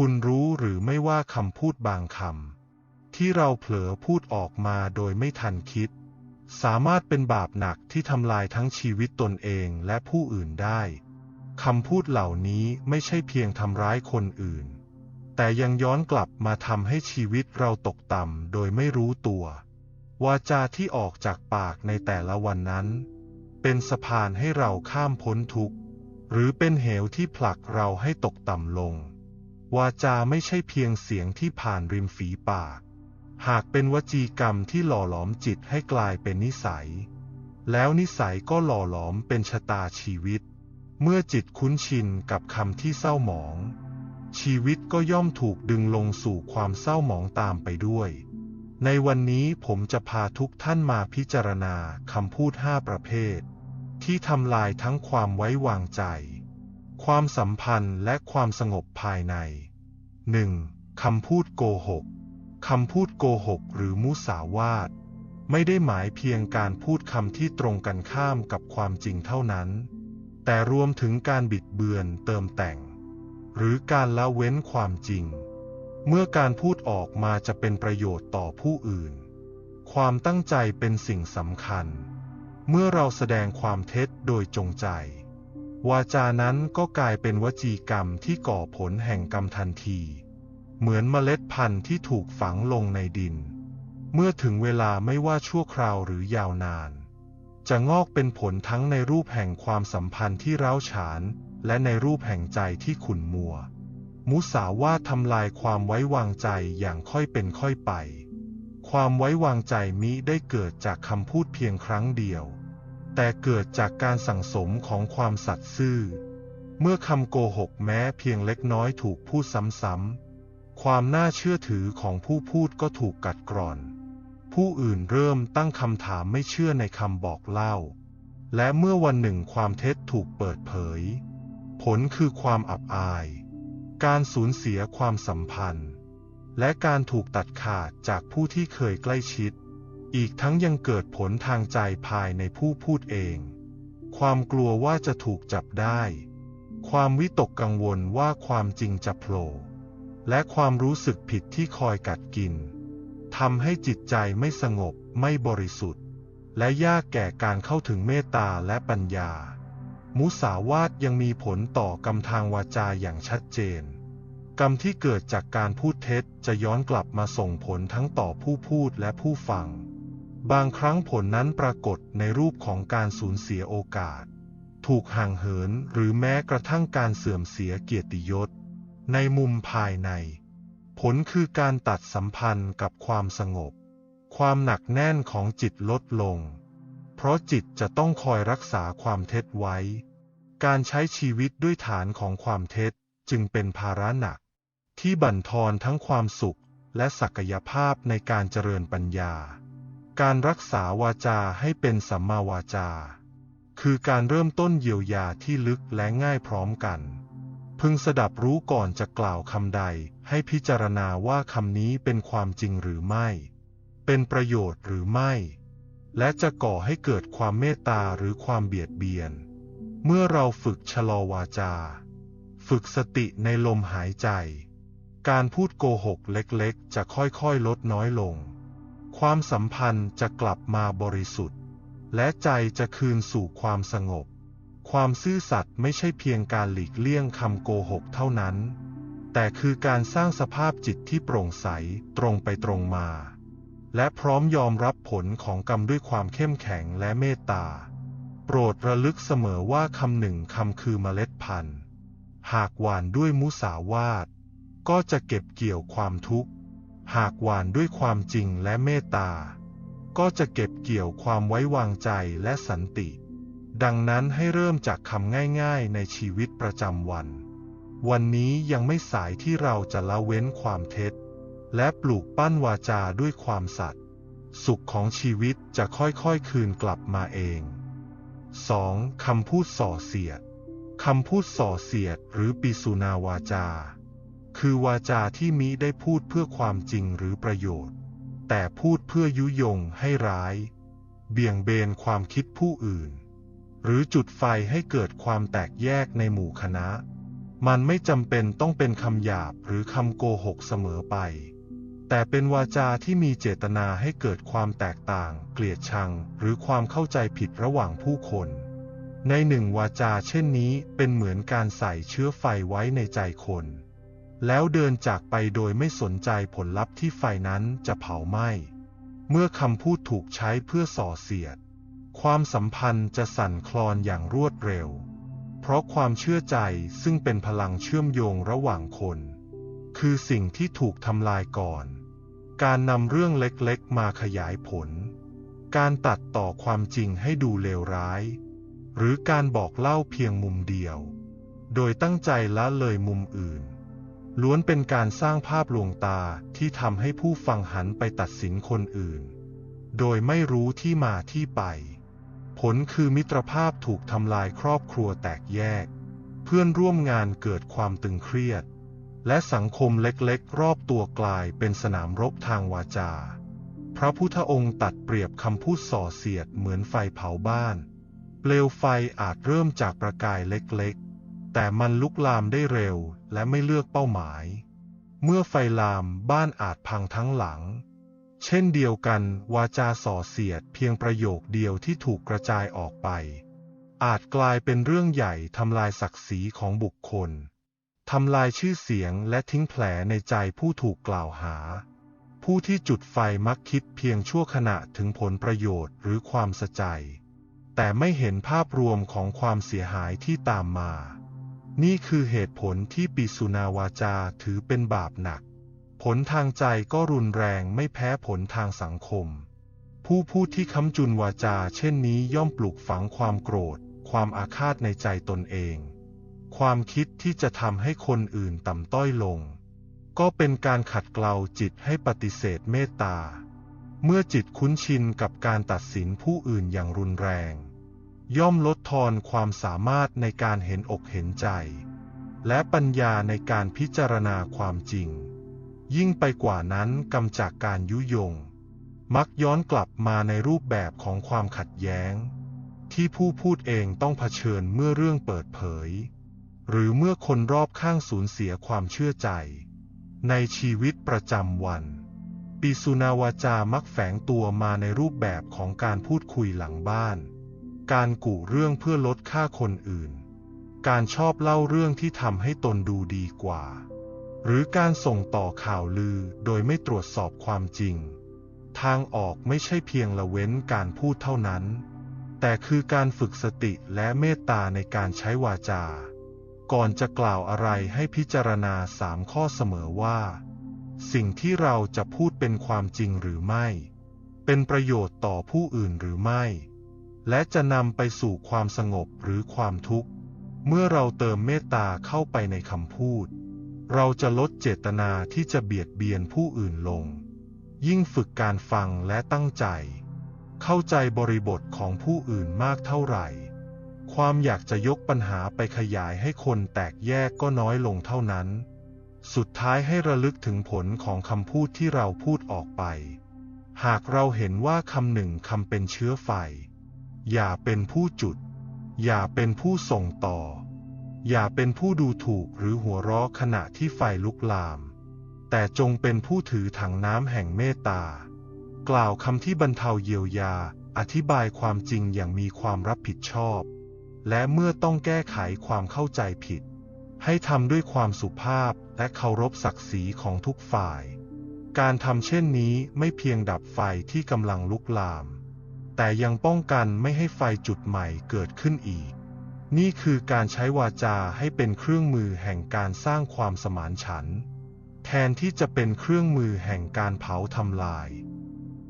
คุณรู้หรือไม่ว่าคำพูดบางคำที่เราเผลอพูดออกมาโดยไม่ทันคิด สามารถเป็นบาปหนักที่ทำลายทั้งชีวิตตนเองและผู้อื่นได้คำพูดเหล่านี้ไม่ใช่เพียงทำร้ายคนอื่น แต่ยังย้อนกลับมาทำให้ชีวิตเราตกต่ำโดยไม่รู้ตัว วาจาที่ออกจากปากในแต่ละวันนั้น เป็นสะพานให้เราข้ามพ้นทุกข์ หรือเป็นเหวที่ผลักเราให้ตกต่ำลง วาจาไม่ใช่เพียงเสียงที่ผ่านริมฝีปาก หากเป็นวจีกรรมที่หล่อหลอมจิตให้กลายเป็นนิสัย แล้วนิสัยก็หล่อหลอมเป็นชะตาชีวิต เมื่อจิตคุ้นชินกับคำที่เศร้าหมอง ชีวิตก็ย่อมถูกดึงลงสู่ความเศร้าหมองตามไปด้วย ในวันนี้ผมจะพาทุกท่านมาพิจารณาคำพูดห้าประเภท ที่ทำลายทั้งความไว้วางใจความสัมพันธ์และความสงบภายใน 1. คำพูดโกหก คำพูดโกหกหรือมุสาวาท ไม่ได้หมายเพียงการพูดคำที่ตรงกันข้ามกับความจริงเท่านั้น แต่รวมถึงการบิดเบือนเติมแต่ง หรือการละเว้นความจริง เมื่อการพูดออกมาจะเป็นประโยชน์ต่อผู้อื่น ความตั้งใจเป็นสิ่งสำคัญ เมื่อเราแสดงความเท็จโดยจงใจ วาจานั้นก็กลายเป็นวจีกรรมที่ก่อผลแห่งกรรมทันที เหมือนเมล็ดพันธุ์ที่ถูกฝังลงในดิน เมื่อถึงเวลาไม่ว่าชั่วคราวหรือยาวนาน จะงอกเป็นผลทั้งในรูปแห่งความสัมพันธ์ที่ร้าวฉาน และในรูปแห่งใจที่ขุ่นมัว มุสาวาททำลายความไว้วางใจอย่างค่อยเป็นค่อยไป ความไว้วางใจมิได้เกิดจากคำพูดเพียงครั้งเดียว แต่เกิดจากการสั่งสมของความสัตย์ซื่อ เมื่อคำโกหกแม้เพียงเล็กน้อยถูกพูดซ้ำๆ ความน่าเชื่อถือของผู้พูดก็ถูกกัดกร่อน ผู้อื่นเริ่มตั้งคำถามไม่เชื่อในคำบอกเล่า และเมื่อวันหนึ่งความเท็จถูกเปิดเผย ผลคือความอับอาย การสูญเสียความสัมพันธ์ และการถูกตัดขาดจากผู้ที่เคยใกล้ชิด อีกทั้งยังเกิดผลทางใจภายในผู้พูดเอง ความกลัวว่าจะถูกจับได้ ความวิตกกังวลว่าความจริงจะโผล่และความรู้สึกผิดที่คอยกัดกินทำให้จิตใจไม่สงบไม่บริสุทธิ์ และยากแก่การเข้าถึงเมตตาและปัญญา มุสาวาทยังมีผลต่อกรรมทางวาจาอย่างชัดเจน กรรมที่เกิดจากการพูดเท็จจะย้อนกลับมาส่งผลทั้งต่อผู้พูดและผู้ฟัง บางครั้งผลนั้นปรากฏในรูปของการสูญเสียโอกาส ถูกห่างเหินหรือแม้กระทั่งการเสื่อมเสียเกียรติยศ ในมุมภายใน ผลคือการตัดสัมพันธ์กับความสงบ ความหนักแน่นของจิตลดลง เพราะจิตจะต้องคอยรักษาความเท็จไว้ การใช้ชีวิตด้วยฐานของความเท็จจึงเป็นภาระหนัก ที่บั่นทอนทั้งความสุขและศักยภาพในการเจริญปัญญา การรักษาวาจาให้เป็นสัมมาวาจา คือการเริ่มต้นเยียวยาที่ลึกและง่ายพร้อมกัน พึงสดับรู้ก่อนจะกล่าวคำใด ให้พิจารณาว่าคำนี้เป็นความจริงหรือไม่ เป็นประโยชน์หรือไม่ และจะก่อให้เกิดความเมตตาหรือความเบียดเบียน เมื่อเราฝึกชะลอวาจา ฝึกสติในลมหายใจ การพูดโกหกเล็กๆ จะค่อยๆ ลดน้อยลง ความสัมพันธ์จะกลับมาบริสุทธิ์ และใจจะคืนสู่ความสงบ ความซื่อสัตย์ไม่ใช่เพียงการหลีกเลี่ยงคำโกหกเท่านั้น แต่คือการสร้างสภาพจิตที่โปร่งใสตรงไปตรงมา และพร้อมยอมรับผลของกรรมด้วยความเข้มแข็งและเมตตา โปรดระลึกเสมอว่าคำหนึ่งคำคือเมล็ดพันธุ์ หากหวานด้วยมุสาวาทก็จะเก็บเกี่ยวความทุกข์ หากหวานด้วยความจริงและเมตตา ก็จะเก็บเกี่ยวความไว้วางใจและสันติ ดังนั้นให้เริ่มจากคำง่ายๆในชีวิตประจำวัน วันนี้ยังไม่สายที่เราจะละเว้นความเท็จ และปลูกปั้นวาจาด้วยความสัตย์สุขของชีวิตจะค่อยๆคืนกลับมาเอง 2. คำพูดส่อเสียด คำพูดส่อเสียดหรือปิสุนาวาจา คือวาจาที่มิได้พูดเพื่อความจริงหรือประโยชน์ แต่พูดเพื่อยุยงให้ร้าย เบี่ยงเบนความคิดผู้อื่น หรือจุดไฟให้เกิดความแตกแยกในหมู่คณะ มันไม่จำเป็นต้องเป็นคำหยาบหรือคำโกหกเสมอไป แต่เป็นวาจาที่มีเจตนาให้เกิดความแตกต่าง เกลียดชัง หรือความเข้าใจผิดระหว่างผู้คนในหนึ่งวาจาเช่นนี้เป็นเหมือนการใส่เชื้อไฟไว้ในใจคน แล้วเดินจากไปโดยไม่สนใจผลลัพธ์ที่ไฟนั้นจะเผาไหม้ เมื่อคำพูดถูกใช้เพื่อส่อเสียด ความสัมพันธ์จะสั่นคลอนอย่างรวดเร็ว เพราะความเชื่อใจซึ่งเป็นพลังเชื่อมโยงระหว่างคน คือสิ่งที่ถูกทำลายก่อน การนำเรื่องเล็กๆมาขยายผล การตัดต่อความจริงให้ดูเลวร้าย หรือการบอกเล่าเพียงมุมเดียว โดยตั้งใจละเลยมุมอื่น ล้วนเป็นการสร้างภาพลวงตาที่ทำให้ผู้ฟังหันไปตัดสินคนอื่น โดยไม่รู้ที่มาที่ไป ผลคือมิตรภาพถูกทำลายครอบครัวแตกแยก เพื่อนร่วมงานเกิดความตึงเครียด และสังคมเล็กๆ รอบตัวกลายเป็นสนามรบทางวาจา พระพุทธองค์ตัดเปรียบคำพูดส่อเสียดเหมือนไฟเผาบ้าน เปลวไฟอาจเริ่มจากประกายเล็กๆ แต่มันลุกลามได้เร็วและไม่เลือกเป้าหมาย เมื่อไฟลามบ้านอาจพังทั้งหลัง เช่นเดียวกันวาจาส่อเสียดเพียงประโยคเดียวที่ถูกกระจายออกไป อาจกลายเป็นเรื่องใหญ่ทำลายศักดิ์ศรีของบุคคลทำลายชื่อเสียงและทิ้งแผลในใจผู้ถูกกล่าวหา ผู้ที่จุดไฟมักคิดเพียงชั่วขณะถึงผลประโยชน์หรือความสะใจ แต่ไม่เห็นภาพรวมของความเสียหายที่ตามมา นี่คือเหตุผลที่ปิสุนาวาจาถือเป็นบาปหนัก ผลทางใจก็รุนแรงไม่แพ้ผลทางสังคม ผู้พูดที่ค้ำจุนวาจาเช่นนี้ย่อมปลูกฝังความโกรธ ความอาฆาตในใจตนเอง ความคิดที่จะทำให้คนอื่นต่ำต้อยลง ก็เป็นการขัดเกลาจิตให้ปฏิเสธเมตตา เมื่อจิตคุ้นชินกับการตัดสินผู้อื่นอย่างรุนแรง ย่อมลดทอนความสามารถในการเห็นอกเห็นใจ และปัญญาในการพิจารณาความจริง ยิ่งไปกว่านั้นกำจากการยุยง มักย้อนกลับมาในรูปแบบของความขัดแย้ง ที่ผู้พูดเองต้องเผชิญเมื่อเรื่องเปิดเผย หรือเมื่อคนรอบข้างสูญเสียความเชื่อใจ ในชีวิตประจำวัน ปิสุนาวาจามักแฝงตัวมาในรูปแบบของการพูดคุยหลังบ้าน การกุเรื่องเพื่อลดค่าคนอื่น การชอบเล่าเรื่องที่ทำให้ตนดูดีกว่า หรือการส่งต่อข่าวลือโดยไม่ตรวจสอบความจริง ทางออกไม่ใช่เพียงละเว้นการพูดเท่านั้น แต่คือการฝึกสติและเมตตาในการใช้วาจา ก่อนจะกล่าวอะไรให้พิจารณาสามข้อเสมอว่า สิ่งที่เราจะพูดเป็นความจริงหรือไม่ เป็นประโยชน์ต่อผู้อื่นหรือไม่ และจะนำไปสู่ความสงบหรือความทุกข์ เมื่อเราเติมเมตตาเข้าไปในคำพูด เราจะลดเจตนาที่จะเบียดเบียนผู้อื่นลง ยิ่งฝึกการฟังและตั้งใจ เข้าใจบริบทของผู้อื่นมากเท่าไหร่ ความอยากจะยกปัญหาไปขยายให้คนแตกแยกก็น้อยลงเท่านั้น สุดท้ายให้ระลึกถึงผลของคำพูดที่เราพูดออกไป หากเราเห็นว่าคำหนึ่งคำเป็นเชื้อไฟ อย่าเป็นผู้จุด อย่าเป็นผู้ส่งต่อ อย่าเป็นผู้ดูถูกหรือหัวเราะขณะที่ไฟลุกลาม แต่จงเป็นผู้ถือถังน้ำแห่งเมตตา กล่าวคำที่บรรเทาเยียวยา อธิบายความจริงอย่างมีความรับผิดชอบ และเมื่อต้องแก้ไขความเข้าใจผิด ให้ทำด้วยความสุภาพและเคารพศักดิ์ศรีของทุกฝ่าย การทำเช่นนี้ไม่เพียงดับไฟที่กำลังลุกลาม แต่ยังป้องกันไม่ให้ไฟจุดใหม่เกิดขึ้นอีก นี่คือการใช้วาจาให้เป็นเครื่องมือแห่งการสร้างความสมานฉันท์แทนที่จะเป็นเครื่องมือแห่งการเผาทำลาย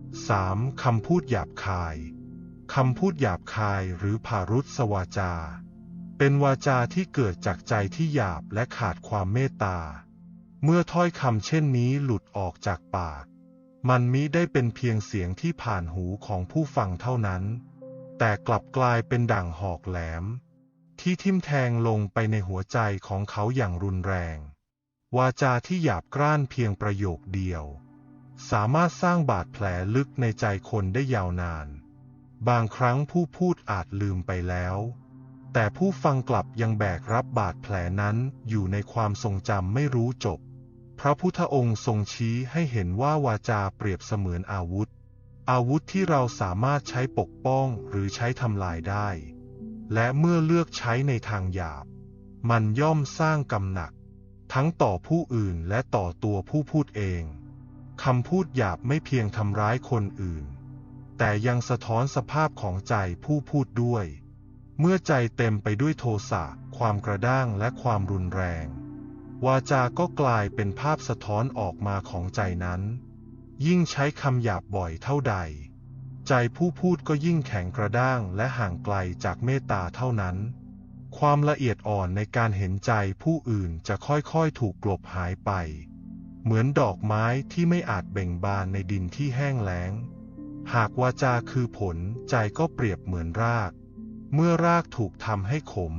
3. คำพูดหยาบคาย คำพูดหยาบคายหรือภารุษสวาจา เป็นวาจาที่เกิดจากใจที่หยาบและขาดความเมตตา เมื่อถ้อยคำเช่นนี้หลุดออกจากปาก มันมิได้เป็นเพียงเสียงที่ผ่านหูของผู้ฟังเท่านั้น แต่กลับกลายเป็นด่างหอกแหลม ที่ทิ่มแทงลงไปในหัวใจของเขาอย่างรุนแรง วาจาที่หยาบกร้านเพียงประโยคเดียว สามารถสร้างบาดแผลลึกในใจคนได้ยาวนาน บางครั้งผู้พูดอาจลืมไปแล้ว แต่ผู้ฟังกลับยังแบกรับบาดแผลนั้นอยู่ในความทรงจำไม่รู้จบ พระพุทธองค์ทรงชี้ให้เห็นว่าวาจาเปรียบเสมือนอาวุธ อาวุธที่เราสามารถใช้ปกป้องหรือใช้ทำลายได้ และเมื่อเลือกใช้ในทางหยาบ มันย่อมสร้างกำหนัก ทั้งต่อผู้อื่นและต่อตัวผู้พูดเองคำพูดหยาบไม่เพียงทำร้ายคนอื่น แต่ยังสะท้อนสภาพของใจผู้พูดด้วย เมื่อใจเต็มไปด้วยโทสะ ความกระด้างและความรุนแรง วาจาก็กลายเป็นภาพสะท้อนออกมาของใจนั้น ยิ่งใช้คำหยาบบ่อยเท่าใด ใจผู้พูดก็ยิ่งแข็งกระด้างและห่างไกลจากเมตตาเท่านั้น ความละเอียดอ่อนในการเห็นใจผู้อื่นจะค่อยๆถูกกลบหายไป เหมือนดอกไม้ที่ไม่อาจเบ่งบานในดินที่แห้งแล้ง หากวาจาคือผลใจก็เปรียบเหมือนราก เมื่อรากถูกทำให้ขม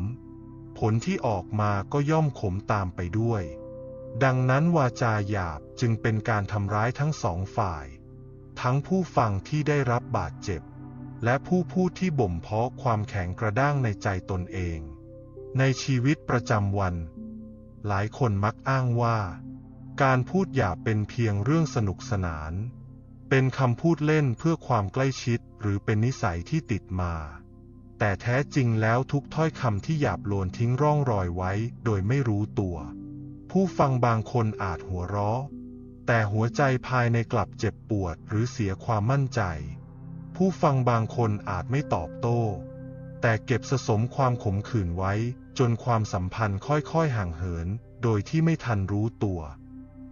ผลที่ออกมาก็ย่อมขมตามไปด้วย ดังนั้นวาจาหยาบจึงเป็นการทำร้ายทั้งสองฝ่าย ทั้งผู้ฟังที่ได้รับบาดเจ็บ และผู้พูดที่บ่มเพาะความแข็งกระด้างในใจตนเอง ในชีวิตประจำวัน หลายคนมักอ้างว่า การพูดหยาบเป็นเพียงเรื่องสนุกสนาน เป็นคำพูดเล่นเพื่อความใกล้ชิดหรือเป็นนิสัยที่ติดมา แต่แท้จริงแล้วทุกถ้อยคำที่หยาบโลนทิ้งร่องรอยไว้ โดยไม่รู้ตัว ผู้ฟังบางคนอาจหัวเราะ แต่หัวใจภายในกลับเจ็บปวดหรือเสียความมั่นใจ ผู้ฟังบางคนอาจไม่ตอบโต้ แต่เก็บสะสมความขมขื่นไว้ จนความสัมพันธ์ค่อยๆห่างเหิน โดยที่ไม่ทันรู้ตัว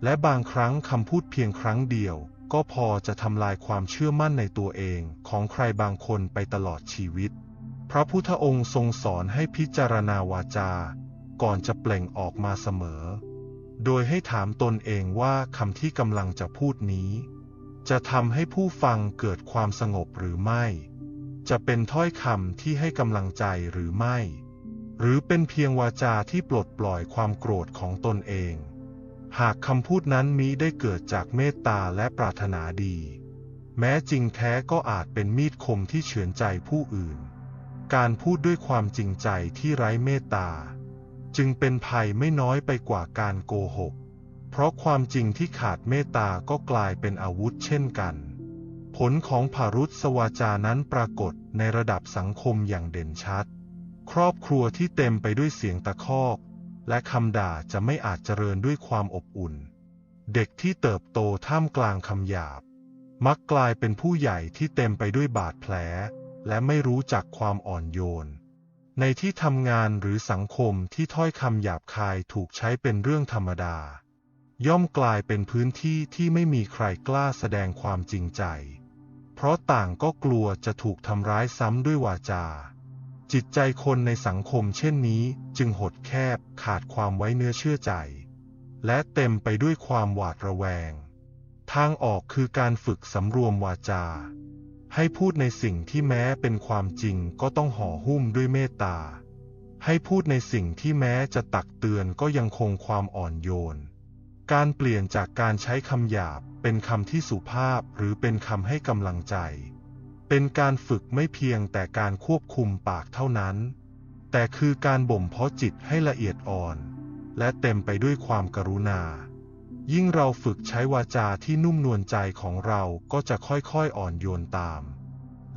และบางครั้งคำพูดเพียงครั้งเดียวก็พอจะทำลายความเชื่อมั่นในตัวเองของใครบางคนไปตลอดชีวิต พระพุทธองค์ทรงสอนให้พิจารณาวาจา ก่อนจะเปล่งออกมาเสมอ โดยให้ถามตนเองว่าคำที่กำลังจะพูดนี้ จะทำให้ผู้ฟังเกิดความสงบหรือไม่ จะเป็นถ้อยคำที่ให้กำลังใจหรือไม่ หรือเป็นเพียงวาจาที่ปลดปล่อยความโกรธของตนเอง หากคำพูดนั้นมิได้เกิดจากเมตตาและปรารถนาดี แม้จริงแท้ก็อาจเป็นมีดคมที่เฉือนใจผู้อื่น การพูดด้วยความจริงใจที่ไร้เมตตา จึงเป็นภัยไม่น้อยไปกว่าการโกหก เพราะความจริงที่ขาดเมตตาก็กลายเป็นอาวุธเช่นกัน ผลของภารุษสวาจานั้นปรากฏในระดับสังคมอย่างเด่นชัด ครอบครัวที่เต็มไปด้วยเสียงตะคอกและคำด่าจะไม่อาจเจริญด้วยความอบอุ่น เด็กที่เติบโตท่ามกลางคำหยาบ มักกลายเป็นผู้ใหญ่ที่เต็มไปด้วยบาดแผล และไม่รู้จักความอ่อนโยน ในที่ทำงานหรือสังคมที่ถ้อยคำหยาบคายถูกใช้เป็นเรื่องธรรมดา ย่อมกลายเป็นพื้นที่ที่ไม่มีใครกล้าแสดงความจริงใจ เพราะต่างก็กลัวจะถูกทำร้ายซ้ำด้วยวาจา จิตใจคนในสังคมเช่นนี้จึงหดแคบขาดความไว้เนื้อเชื่อใจ และเต็มไปด้วยความหวาดระแวง ทางออกคือการฝึกสำรวมวาจา ให้พูดในสิ่งที่แม้เป็นความจริงก็ต้องห่อหุ้มด้วยเมตตา ให้พูดในสิ่งที่แม้จะตักเตือนก็ยังคงความอ่อนโยน การเปลี่ยนจากการใช้คำหยาบเป็นคำที่สุภาพหรือเป็นคำให้กำลังใจ เป็นการฝึกไม่เพียงแต่การควบคุมปากเท่านั้น แต่คือการบ่มเพาะจิตให้ละเอียดอ่อน และเต็มไปด้วยความกรุณา ยิ่งเราฝึกใช้วาจาที่นุ่มนวลใจของเราก็จะค่อยๆอ่อนโยนตาม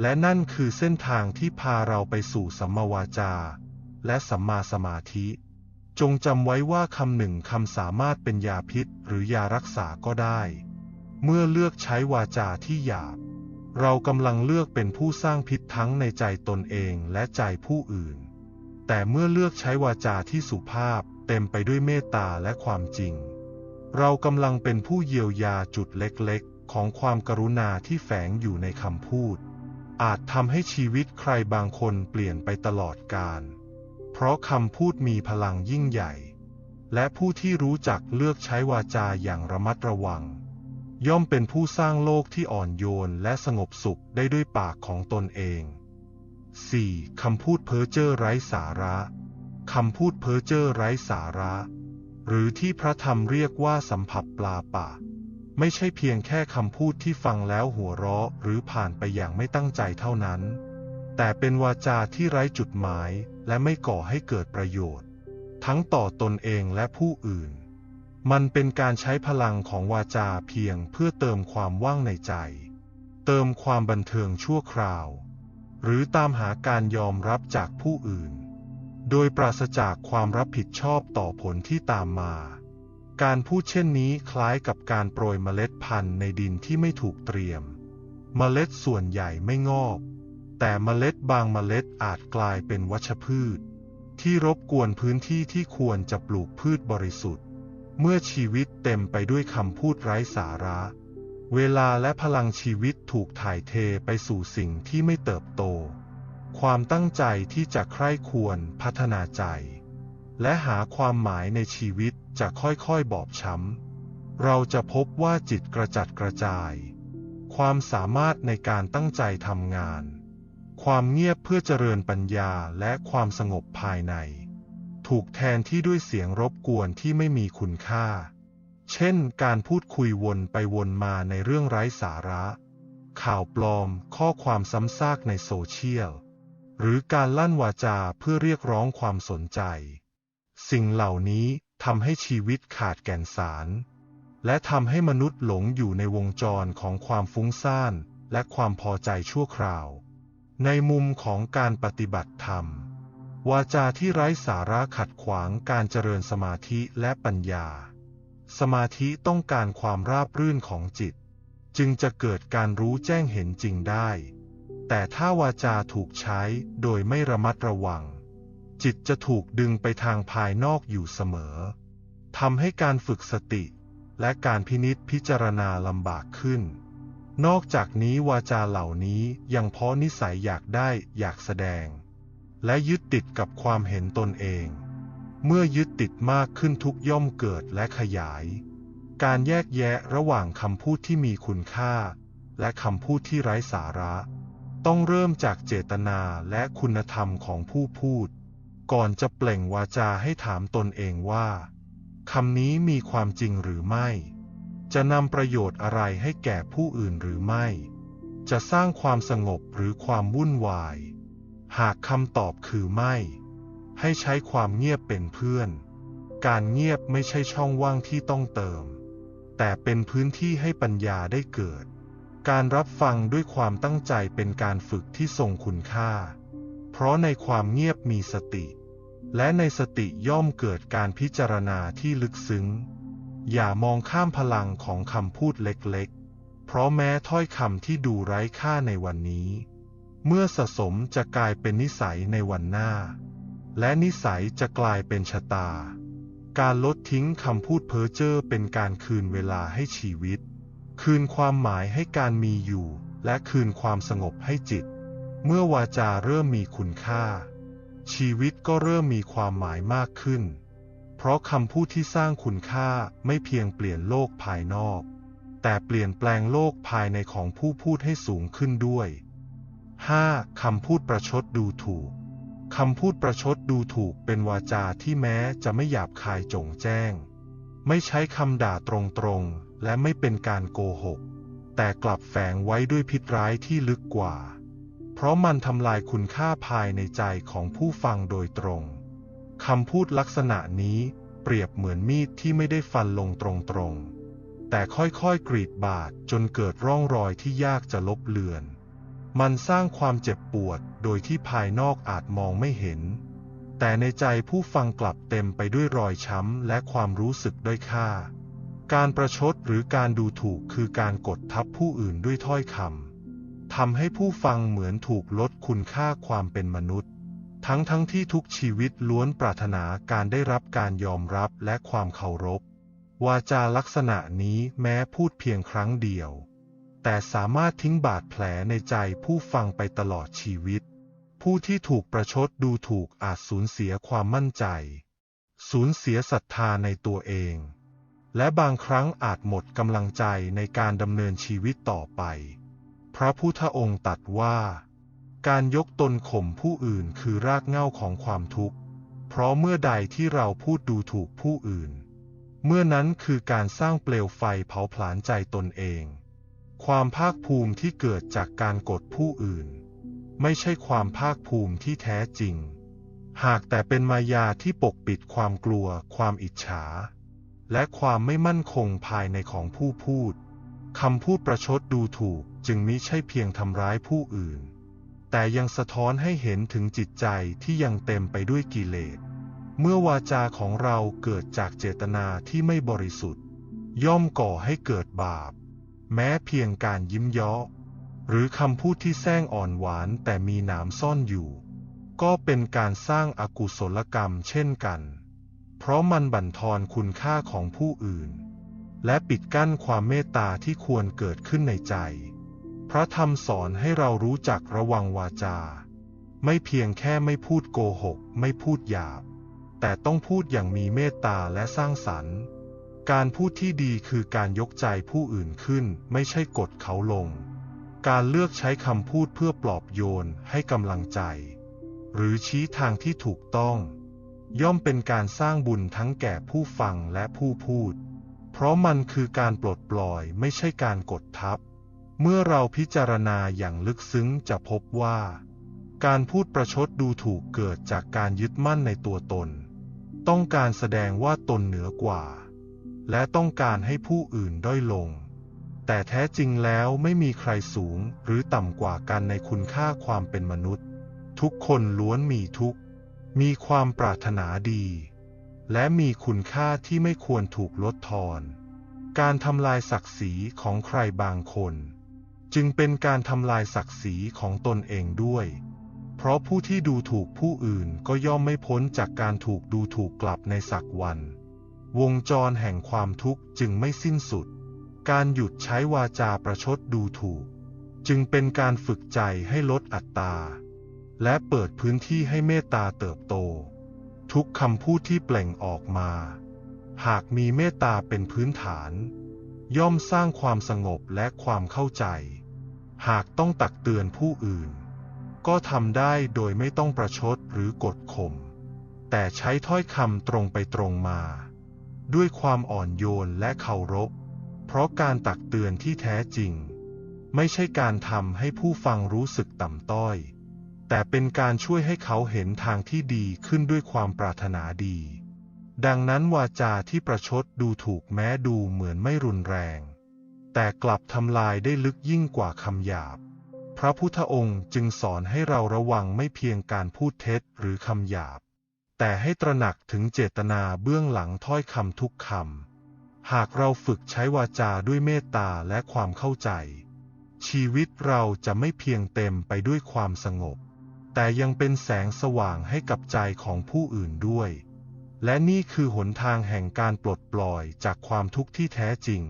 และนั่นคือเส้นทางที่พาเราไปสู่สัมมาวาจา และสัมมาสมาธิ จงจำไว้ว่าคำหนึ่งคำสามารถเป็นยาพิษหรือยารักษาก็ได้ เมื่อเลือกใช้วาจาที่หยาบ เรากำลังเลือกเป็นผู้สร้างพิษทั้งในใจตนเองและใจผู้อื่น แต่เมื่อเลือกใช้วาจาที่สุภาพเต็มไปด้วยเมตตาและความจริง เรากำลังเป็นผู้เยียวยาจุดเล็กๆ ของความกรุณาที่แฝงอยู่ในคำพูด อาจทำให้ชีวิตใครบางคนเปลี่ยนไปตลอดกาลเพราะคำพูดมีพลังยิ่งใหญ่ และผู้ที่รู้จักเลือกใช้วาจาอย่างระมัดระวัง ย่อมเป็นผู้สร้างโลกที่อ่อนโยนและสงบสุขได้ด้วยปากของตนเอง 4. คำพูดเพ้อเจ้อไร้สาระ คำพูดเพ้อเจ้อไร้สาระ หรือที่พระธรรมเรียกว่าสัมผัสปลาป่า ไม่ใช่เพียงแค่คำพูดที่ฟังแล้วหัวเราะหรือผ่านไปอย่างไม่ตั้งใจเท่านั้น แต่เป็นวาจาที่ไร้จุดหมายและไม่ก่อให้เกิดประโยชน์ ทั้งต่อตนเองและผู้อื่น มันเป็นการใช้พลังของวาจาเพียงเพื่อเติมความว่างในใจ เติมความบันเทิงชั่วคราว หรือตามหาการยอมรับจากผู้อื่น โดยปราศจากความรับผิดชอบต่อผลที่ตามมา การพูดเช่นนี้คล้ายกับการโปรยเมล็ดพันธุ์ในดินที่ไม่ถูกเตรียม เมล็ดส่วนใหญ่ไม่งอก แต่เมล็ดบางเมล็ดอาจกลายเป็นวัชพืช ที่รบกวนพื้นที่ที่ควรจะปลูกพืชบริสุทธิ์ เมื่อชีวิตเต็มไปด้วยคำพูดไร้สาระ เวลาและพลังชีวิตถูกถ่ายเทไปสู่สิ่งที่ไม่เติบโต ความตั้งใจที่จะใคร่ควรพัฒนาใจ และหาความหมายในชีวิตจะค่อยๆบอบช้ำ เราจะพบว่าจิตกระจัดกระจาย ความสามารถในการตั้งใจทำงาน ความเงียบเพื่อเจริญปัญญาและความสงบภายใน ถูกแทนที่ด้วยเสียงรบกวนที่ไม่มีคุณค่า เช่น การพูดคุยวนไปวนมาในเรื่องไร้สาระ ข่าวปลอม ข้อความซ้ำซากในโซเชียล หรือการลั่นวาจาเพื่อเรียกร้องความสนใจ สิ่งเหล่านี้ทำให้ชีวิตขาดแก่นสาร และทำให้มนุษย์หลงอยู่ในวงจรของความฟุ้งซ่านและความพอใจชั่วคราว ในมุมของการปฏิบัติธรรม วาจาที่ไร้สาระขัดขวางการเจริญสมาธิและปัญญา สมาธิต้องการความราบรื่นของจิต จึงจะเกิดการรู้แจ้งเห็นจริงได้ แต่ถ้าวาจาถูกใช้โดยไม่ระมัดระวัง จิตจะถูกดึงไปทางภายนอกอยู่เสมอทำให้การฝึกสติ และการพินิษพิจารณาลำบากขึ้น นอกจากนี้วาจาเหล่านี้ยังเพราะนิสัยอยากได้อยากแสดง และยึดติดกับความเห็นตนเอง เมื่อยึดติดมากขึ้นทุกย่อมเกิดและขยาย การแยกแยะระหว่างคำพูดที่มีคุณค่า และคำพูดที่ไร้สาระ ต้องเริ่มจากเจตนาและคุณธรรมของผู้พูด ก่อนจะเปล่งวาจาให้ถามตนเองว่าคำนี้มีความจริงหรือไม่ จะนำประโยชน์อะไรให้แก่ผู้อื่นหรือไม่ จะสร้างความสงบหรือความวุ่นวาย หากคำตอบคือไม่ ให้ใช้ความเงียบเป็นเพื่อน การเงียบไม่ใช่ช่องว่างที่ต้องเติม แต่เป็นพื้นที่ให้ปัญญาได้เกิด การรับฟังด้วยความตั้งใจเป็นการฝึกที่ทรงคุณค่า เพราะในความเงียบมีสติ และในสติย่อมเกิดการพิจารณาที่ลึกซึ้ง อย่ามองข้ามพลังของคำพูดเล็กๆ เพราะแม้ถ้อยคำที่ดูไร้ค่าในวันนี้ เมื่อสะสมจะกลายเป็นนิสัยในวันหน้า และนิสัยจะกลายเป็นชะตา การลดทิ้งคำพูดเพ้อเจ้อเป็นการคืนเวลาให้ชีวิต คืนความหมายให้การมีอยู่ และคืนความสงบให้จิต เมื่อวาจาเริ่มมีคุณค่า ชีวิตก็เริ่มมีความหมายมากขึ้น เพราะคำพูดที่สร้างคุณค่าไม่เพียงเปลี่ยนโลกภายนอก แต่เปลี่ยนแปลงโลกภายในของผู้พูดให้สูงขึ้นด้วย 5. คำพูดประชดดูถูกคำพูดประชดดูถูกเป็นวาจาที่แม้จะไม่หยาบคายจงแจ้ง ไม่ใช้คำด่าตรงๆ และไม่เป็นการโกหก แต่กลับแฝงไว้ด้วยพิษร้ายที่ลึกกว่า เพราะมันทำลายคุณค่าภายในใจของผู้ฟังโดยตรง คำพูดลักษณะนี้เปรียบเหมือนมีดที่ไม่ได้ฟันลงตรงๆ แต่ค่อยๆ กรีดบาดจนเกิดร่องรอยที่ยากจะลบเลือน มันสร้างความเจ็บปวดโดยที่ภายนอกอาจมองไม่เห็น แต่ในใจผู้ฟังกลับเต็มไปด้วยรอยช้ำและความรู้สึกด้อยค่า การประชดหรือการดูถูกคือการกดทับผู้อื่นด้วยถ้อยคำทำให้ผู้ฟังเหมือนถูกลดคุณค่าความเป็นมนุษย์ ทั้งทั้งที่ทุกชีวิตล้วนปรารถนาการได้รับการยอมรับและความเคารพ วาจาลักษณะนี้แม้พูดเพียงครั้งเดียว แต่สามารถทิ้งบาดแผลในใจผู้ฟังไปตลอดชีวิต ผู้ที่ถูกประชดดูถูกอาจสูญเสียความมั่นใจ สูญเสียศรัทธาในตัวเอง และบางครั้งอาจหมดกำลังใจในการดำเนินชีวิตต่อไป พระพุทธองค์ตัดว่า การยกตนข่มผู้อื่นคือรากเหง้าของความทุกข์ เพราะเมื่อใดที่เราพูดดูถูกผู้อื่น เมื่อนั้นคือการสร้างเปลวไฟเผาผลาญใจตนเอง ความภาคภูมิที่เกิดจากการกดผู้อื่น ไม่ใช่ความภาคภูมิที่แท้จริง หากแต่เป็นมายาที่ปกปิดความกลัว ความอิจฉา และความไม่มั่นคงภายในของผู้พูดคำพูดประชดดูถูกจึงมิใช่เพียงทำร้ายผู้อื่น แต่ยังสะท้อนให้เห็นถึงจิตใจที่ยังเต็มไปด้วยกิเลส เมื่อวาจาของเราเกิดจากเจตนาที่ไม่บริสุทธิ์ ย่อมก่อให้เกิดบาป แม้เพียงการยิ้มเย้อ หรือคำพูดที่แซงอ่อนหวานแต่มีหนามซ่อนอยู่ ก็เป็นการสร้างอากุศลกรรมเช่นกัน เพราะมันบั่นทอนคุณค่าของผู้อื่น และปิดกั้นความเมตตาที่ควรเกิดขึ้นในใจ พระธรรมสอนให้เรารู้จักระวังวาจา ไม่เพียงแค่ไม่พูดโกหก ไม่พูดหยาบ แต่ต้องพูดอย่างมีเมตตาและสร้างสรรค์ การพูดที่ดีคือการยกใจผู้อื่นขึ้น ไม่ใช่กดเขาลง การเลือกใช้คำพูดเพื่อปลอบโยนให้กำลังใจ หรือชี้ทางที่ถูกต้อง ย่อมเป็นการสร้างบุญทั้งแก่ผู้ฟังและผู้พูด เพราะมันคือการปลดปล่อยไม่ใช่การกดทับ เมื่อเราพิจารณาอย่างลึกซึ้งจะพบว่า การพูดประชดดูถูกเกิดจากการยึดมั่นในตัวตน ต้องการแสดงว่าตนเหนือกว่า และต้องการให้ผู้อื่นด้อยลง แต่แท้จริงแล้วไม่มีใครสูงหรือต่ำกว่ากันในคุณค่าความเป็นมนุษย์ ทุกคนล้วนมีทุกข์มีความปรารถนาดี และมีคุณค่าที่ไม่ควรถูกลดทอน การทำลายศักดิ์ศรีของใครบางคน จึงเป็นการทำลายศักดิ์ศรีของตนเองด้วย เพราะผู้ที่ดูถูกผู้อื่นก็ย่อมไม่พ้นจากการถูกดูถูกกลับในสักวัน วงจรแห่งความทุกข์จึงไม่สิ้นสุด การหยุดใช้วาจาประชดดูถูก จึงเป็นการฝึกใจให้ลดอัตตา และเปิดพื้นที่ให้เมตตาเติบโต ทุกคำพูดที่เปล่งออกมา หากมีเมตตาเป็นพื้นฐาน ย่อมสร้างความสงบและความเข้าใจ หากต้องตักเตือนผู้อื่น ก็ทำได้โดยไม่ต้องประชดหรือกดข่มแต่ใช้ถ้อยคำตรงไปตรงมา ด้วยความอ่อนโยนและเคารพ เพราะการตักเตือนที่แท้จริง ไม่ใช่การทำให้ผู้ฟังรู้สึกต่ำต้อย แต่เป็นการช่วยให้เขาเห็นทางที่ดีขึ้นด้วยความปรารถนาดี ดังนั้นวาจาที่ประชดดูถูกแม้ดูเหมือนไม่รุนแรง แต่กลับทำลายได้ลึกยิ่งกว่าคำหยาบ พระพุทธองค์จึงสอนให้เราระวังไม่เพียงการพูดเท็จหรือคำหยาบ แต่ให้ตระหนักถึงเจตนาเบื้องหลังถ้อยคำทุกคำ หากเราฝึกใช้วาจาด้วยเมตตาและความเข้าใจ ชีวิตเราจะไม่เพียงเต็มไปด้วยความสงบ แต่ยังเป็นแสงสว่างให้กับใจของผู้อื่นด้วย และนี่คือหนทางแห่งการปลดปล่อยจากความทุกข์ที่แท้จริง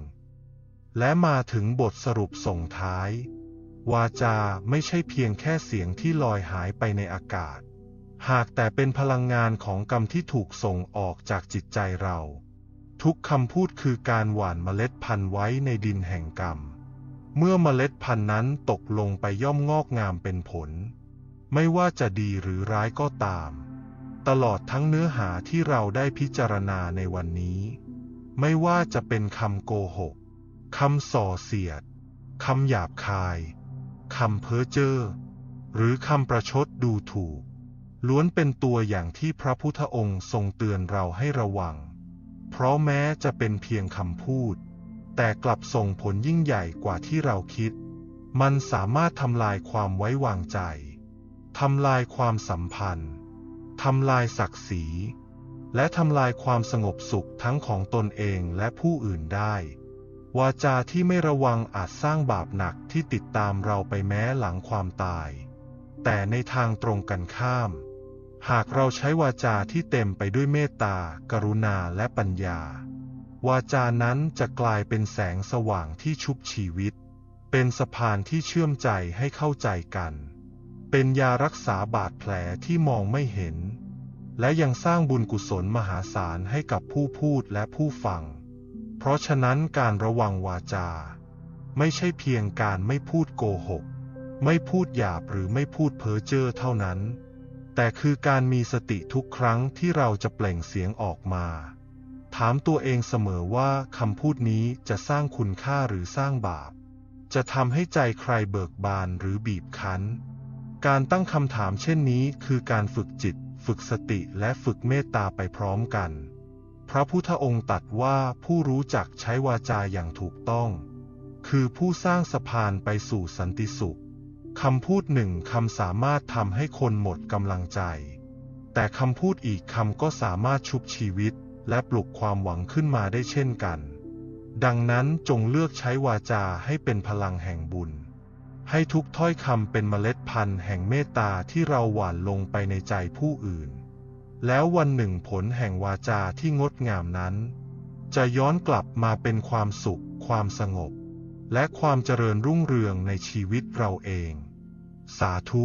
และมาถึงบทสรุปส่งท้าย วาจาไม่ใช่เพียงแค่เสียงที่ลอยหายไปในอากาศ หากแต่เป็นพลังงานของกรรมที่ถูกส่งออกจากจิตใจเรา ทุกคำพูดคือการหว่านเมล็ดพันธุ์ไว้ในดินแห่งกรรม เมื่อเมล็ดพันธุ์นั้นตกลงไปย่อมงอกงามเป็นผล ไม่ว่าจะดีหรือร้ายก็ตาม ตลอดทั้งเนื้อหาที่เราได้พิจารณาในวันนี้ ไม่ว่าจะเป็นคำโกหกคำส่อเสียดคำหยาบคายคำเพ้อเจ้อหรือคำประชดดูถูก ล้วนเป็นตัวอย่างที่พระพุทธองค์ทรงเตือนเราให้ระวัง เพราะแม้จะเป็นเพียงคำพูด แต่กลับส่งผลยิ่งใหญ่กว่าที่เราคิด มันสามารถทำลายความไว้วางใจ ทำลายความสัมพันธ์ ทำลายศักดิ์ศรี และทำลายความสงบสุขทั้งของตนเองและผู้อื่นได้ วาจาที่ไม่ระวังอาจสร้างบาปหนักที่ติดตามเราไปแม้หลังความตาย แต่ในทางตรงกันข้าม หากเราใช้วาจาที่เต็มไปด้วยเมตตา กรุณาและปัญญา วาจานั้นจะกลายเป็นแสงสว่างที่ชุบชีวิต เป็นสะพานที่เชื่อมใจให้เข้าใจกัน เป็นยารักษาบาดแผลที่มองไม่เห็น และยังสร้างบุญกุศลมหาศาลให้กับผู้พูดและผู้ฟัง เพราะฉะนั้นการระวังวาจา ไม่ใช่เพียงการไม่พูดโกหก ไม่พูดหยาบหรือไม่พูดเพ้อเจ้อเท่านั้น แต่คือการมีสติทุกครั้งที่เราจะเปล่งเสียงออกมา ถามตัวเองเสมอว่าคำพูดนี้จะสร้างคุณค่าหรือสร้างบาป จะทำให้ใจใครเบิกบานหรือบีบคั้น การตั้งคำถามเช่นนี้คือการฝึกจิต ฝึกสติและฝึกเมตตาไปพร้อมกัน พระพุทธองค์ตรัสว่าผู้รู้จักใช้วาจาอย่างถูกต้อง คือผู้สร้างสะพานไปสู่สันติสุข คำพูดหนึ่งคำสามารถทำให้คนหมดกำลังใจ แต่คำพูดอีกคำก็สามารถชุบชีวิต และปลุกความหวังขึ้นมาได้เช่นกัน ดังนั้นจงเลือกใช้วาจาให้เป็นพลังแห่งบุญ ให้ทุกถ้อยคำเป็นเมล็ดพันธุ์แห่งเมตตาที่เราหว่านลงไปในใจผู้อื่น แล้ววันหนึ่งผลแห่งวาจาที่งดงามนั้น จะย้อนกลับมาเป็นความสุข ความสงบและความเจริญรุ่งเรืองในชีวิตเราเอง สาธุ